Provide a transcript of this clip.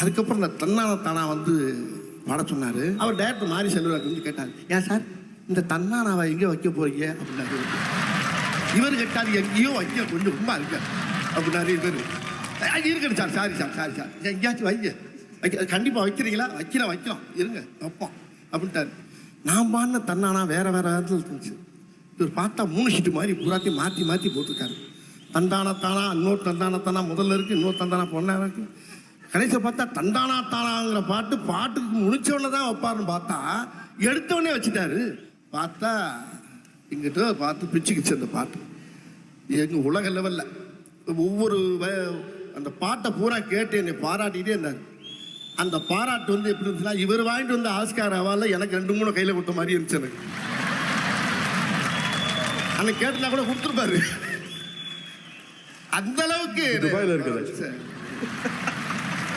அதுக்கப்புறம் இந்த தன்னான தானா வந்து பாட சொன்னார். அவர் டேரக்டர் மாரி செல்வராஜ் வந்து கேட்டார். ஏன் சார்? இந்த தன்னானாவை எங்கே வைக்க போறீங்க? அப்படின்னாரு. இவர் கேட்டார் எங்கேயோ வைக்க கொஞ்சம் ரொம்ப இருக்க அப்படின்னாரு இவர். "அஹ், இருக்கட்டும் sir sorry sir sorry. Sir எங்கேயாச்சும் வைங்க. வைக்க கண்டிப்பாக வைக்கிறீங்களா? வைக்கிறோம் வைக்கிறோம். இருங்க வைப்போம். அப்படின்ட்டாரு. நான் பாடின தன்னானா வேற வேற இடத்துல இருந்துச்சு. இவர் பார்த்தா மூணு ஷீட்டு மாதிரி பூராத்தையும் மாற்றி மாற்றி போட்டிருக்காரு. தண்டானா தானா இன்னொரு தண்டானா தானா முதல்ல இருக்கு இன்னொரு தண்டானா பொண்ணா இருக்கு. கடைசியில் பார்த்தா தண்டானா தானாங்கிற பாட்டு பாட்டுக்கு முடிச்சவொடனே தான் வைப்பாருன்னு பார்த்தா எடுத்தவொடனே வச்சுட்டாரு. பார்த்தா இங்கிட்ட பார்த்து பிச்சுக்கிச்சு அந்த பாட்டு. எங்க உலக லெவல்ல. ஒவ்வொரு அந்த பாட்டை பூரா கேட்டு என்னை பாராட்டிகிட்டே இருந்தார். அந்த பாராட்டு வந்து எப்படி இருந்துச்சுன்னா இவர் வாங்கிட்டு வந்த ஆஸ்கார் அவால எனக்கு ரெண்டு மூணு கையில கொடுத்த மாதிரி இருந்துச்சு எனக்கு. அன்னைக்கு கேட்டுனா கூட கொடுத்துருப்பாரு. அந்த அளவுக்கு இருக்குது.